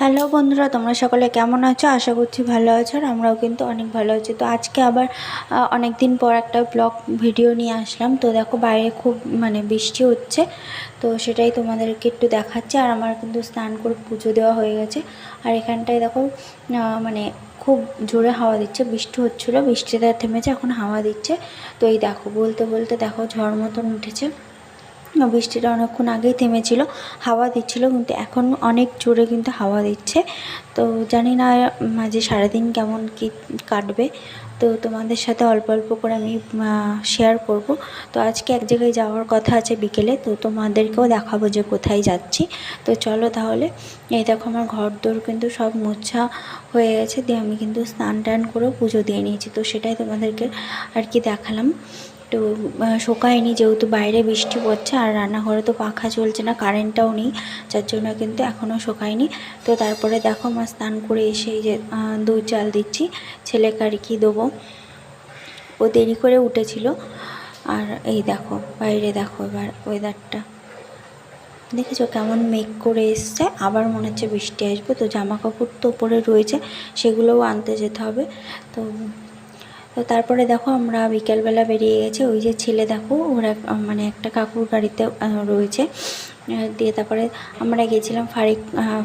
Hello বন্ধুরা, তোমরা সকলে কেমন আছো? আশা করছি ভালো আছো আর আমরাও কিন্তু অনেক ভালো আছি। তো আজকে আবার অনেক দিন পর একটা ব্লগ ভিডিও নিয়ে আসলাম। তো দেখো বাইরে খুব মানে বৃষ্টি হচ্ছে, তো সেটাই তোমাদেরকে একটু দেখাচ্ছে। আর আমার কিন্তু স্নান করে পুজো দেওয়া হয়ে গেছে। আর এখানটায় দেখো মানে খুব জোরে হাওয়া দিচ্ছে, বৃষ্টি হচ্ছিল বৃষ্টিটা থেমেছে, এখন হাওয়া দিচ্ছে। তো এই দেখো, বলতে বলতে দেখো ঝড় মতন উঠেছে। বৃষ্টিটা অনেকক্ষণ আগেই থেমেছিল, হাওয়া দিচ্ছিল, কিন্তু এখন অনেক জোরে কিন্তু হাওয়া দিচ্ছে। তো জানি না মাঝে সারাদিন কেমন কি কাটবে। তো তোমাদের সাথে অল্প অল্প করে আমি শেয়ার করব। তো আজকে এক জায়গায় যাওয়ার কথা আছে বিকেলে, তো তোমাদেরকেও দেখাবো যে কোথায় যাচ্ছি। তো চলো তাহলে, এই দেখো আমার ঘর দোর কিন্তু সব মোছা হয়ে গেছে, দিয়ে আমি কিন্তু স্নান টান করেও পুজো দিয়ে নিয়েছি। তো সেটাই তোমাদেরকে আর কি দেখালাম। একটু শোকায়নি যেহেতু বাইরে বৃষ্টি পড়ছে আর রান্নাঘরে তো পাখা চলছে না কারেন্টটাও নেই, যার জন্য কিন্তু এখনও শোকায়নি। তো তারপরে দেখো আমার স্নান করে এসে যে দুধ চাল দিচ্ছি, ছেলেকে আর কি দেবো। ও দেরি করে উঠেছিল। আর এই দেখো, বাইরে দেখো এবার ওয়েদারটা দেখেছ কেমন মেঘ করে এসছে? আবার মনে হচ্ছে বৃষ্টি আসবে। তো জামা কাপড় তো ওপরে রয়েছে, সেগুলোও আনতে যেতে হবে। তো তো তারপরে দেখো আমরা বিকেলবেলা বেরিয়ে গেছি। ওই যে ছেলে দেখো, ওরা মানে একটা কাকুর গাড়িতে রয়েছে। দিয়ে তারপরে আমরা গেছিলাম ফারিক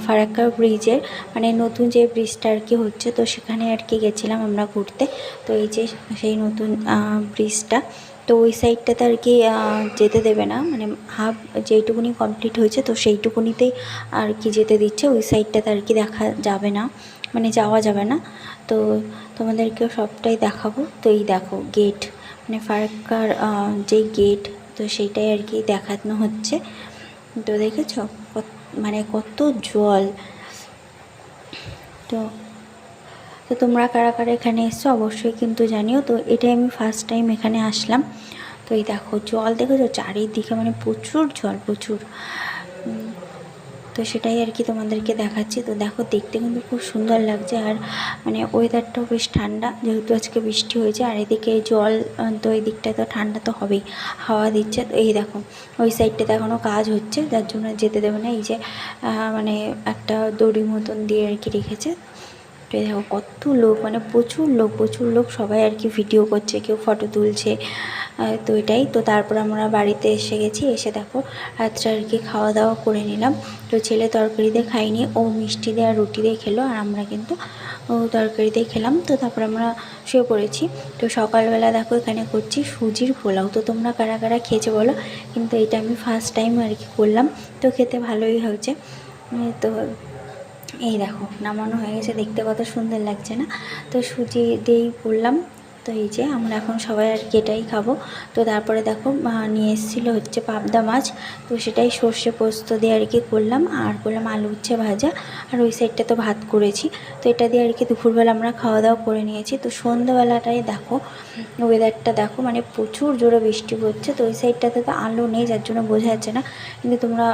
ফারাক্কা ব্রিজের মানে নতুন যে ব্রিজটা আর কি হচ্ছে, তো সেখানে আর কি গেছিলাম আমরা ঘুরতে। তো এই যে সেই নতুন ব্রিজটা, তো ওই সাইডটাতে আর কি যেতে দেবে না। মানে হাফ যেইটুকুনি কমপ্লিট হয়েছে, তো সেইটুকুনিতেই আর কি যেতে দিচ্ছে। ওই সাইডটাতে আর কি দেখা যাবে না। মানে যাওয়া যাবে না। তো তোমাদেরকেও সবটাই দেখাবো। তো এই দেখো গেট মানে ফারাক্কার যেই গেট তো সেইটাই আর কি দেখানো হচ্ছে। তো দেখেছ? মানে কত জল। তো তো তোমরা কারা কারা এখানে এসছো অবশ্যই কিন্তু জানিও। তো এটাই আমি ফার্স্ট টাইম এখানে আসলাম। তো এই দেখো জল, দেখেছ? চারিদিকে মানে প্রচুর জল, প্রচুর। তো সেটাই আর কি তোমাদেরকে দেখাচ্ছি। তো দেখো, দেখতে কিন্তু খুব সুন্দর লাগছে আর মানে ওয়েদারটাও বেশ ঠান্ডা, যেহেতু আজকে বৃষ্টি হয়েছে আর এদিকে জল তো এই দিকটায় তো ঠান্ডা তো হবেই, হাওয়া দিচ্ছে। তো এই দেখো, ওই সাইডটাতে এখনও কাজ হচ্ছে, যার জন্য যেতে দেবে না। এই যে মানে একটা দড়ি মতন দিয়ে আর কি রেখেছে। তো দেখো, কত লোক মানে প্রচুর লোক প্রচুর লোক সবাই আর কি ভিডিও করছে, কেউ ফটো তুলছে। তো এটাই। তো তারপর আমরা বাড়িতে এসে গেছি, এসে দেখো, রাত্রে আর কি খাওয়া দাওয়া করে নিলাম। তো ছেলে তরকারি দিয়ে খাইনি ও মিষ্টি দিয়ে আর রুটি দিয়ে খেলো, আর আমরা কিন্তু, ও তরকারি দিয়ে খেলাম। তো তারপর আমরা শুয়ে পড়েছি। তো সকালবেলা দেখো, এখানে করছি সুজির পোলাও। তো তোমরা কারা কারা খেয়েছে বলো? কিন্তু এটা আমি ফার্স্ট টাইম আর কি করলাম। তো খেতে ভালোই হয়েছে। তো এই দেখো নামানো হয়ে গেছে দেখতে কত সুন্দর লাগছে না? তো সুজি দিয়েই করলাম তো এই যে আমরা এখন সবাই আর কি এটাই খাব। তো তারপরে দেখো নিয়ে এসেছিল হচ্ছে পাবদা মাছ। তো সেটাই সর্ষে পোস্ত দিয়ে আর কি করলাম। আর করলাম আলু উচ্ছে ভাজা। আর ওই সাইডটা তো ভাত করেছি। তো এটা দিয়ে আর কি দুপুরবেলা আমরা খাওয়া দাওয়া করে নিয়েছি। তো সন্ধ্যাবেলাটাই দেখো ওয়েদারটা দেখো মানে প্রচুর জোরে বৃষ্টি পড়ছে। তো ওই সাইডটাতে তো আলো নেই, যার জন্য বোঝা যাচ্ছে না। কিন্তু তোমরা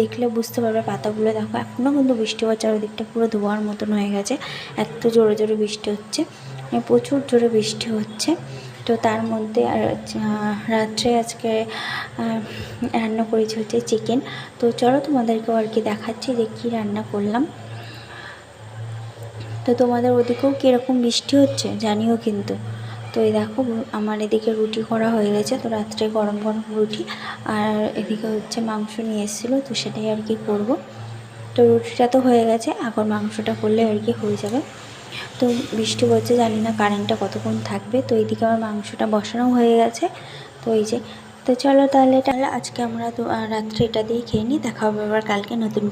দেখলে বুঝতে পারবে পাতাগুলো। দেখো এখনও কিন্তু বৃষ্টি হচ্ছে আর ওদিকটা পুরো ধোয়ার মতন হয়ে গেছে। এত জোরে জোরে বৃষ্টি হচ্ছে। প্রচুর জোরে বৃষ্টি হচ্ছে। তো তার মধ্যে আর রাত্রে আজকে রান্না করেছি হচ্ছে চিকেন। তো চলো তোমাদেরকেও আর কি দেখাচ্ছি যে কী রান্না করলাম। তো তোমাদের ওদিকেও কীরকম বৃষ্টি হচ্ছে জানিও কিন্তু। তো এই দেখো, আমার এদিকে রুটি করা হয়ে গেছে, তো রাত্রে গরম গরম রুটি। আর এদিকে হচ্ছে মাংস নিয়ে এসেছিল, তো সেটাই আর কি করব। তো রুটিটা তো হয়ে গেছে, এখন মাংসটা করলে আর কি হয়ে যাবে। তো বৃষ্টি পড়ছে, জানি না কারেন্টটা কতক্ষণ থাকবে। তো এইদিকে আমার মাংসটা বসানো হয়ে গেছে। তো এই যে, তো চলো তাহলে তাহলে আজকে আমরা তো রাত্রে এটা দিয়ে খেয়ে নিই, দেখা হবে আবার কালকে নতুন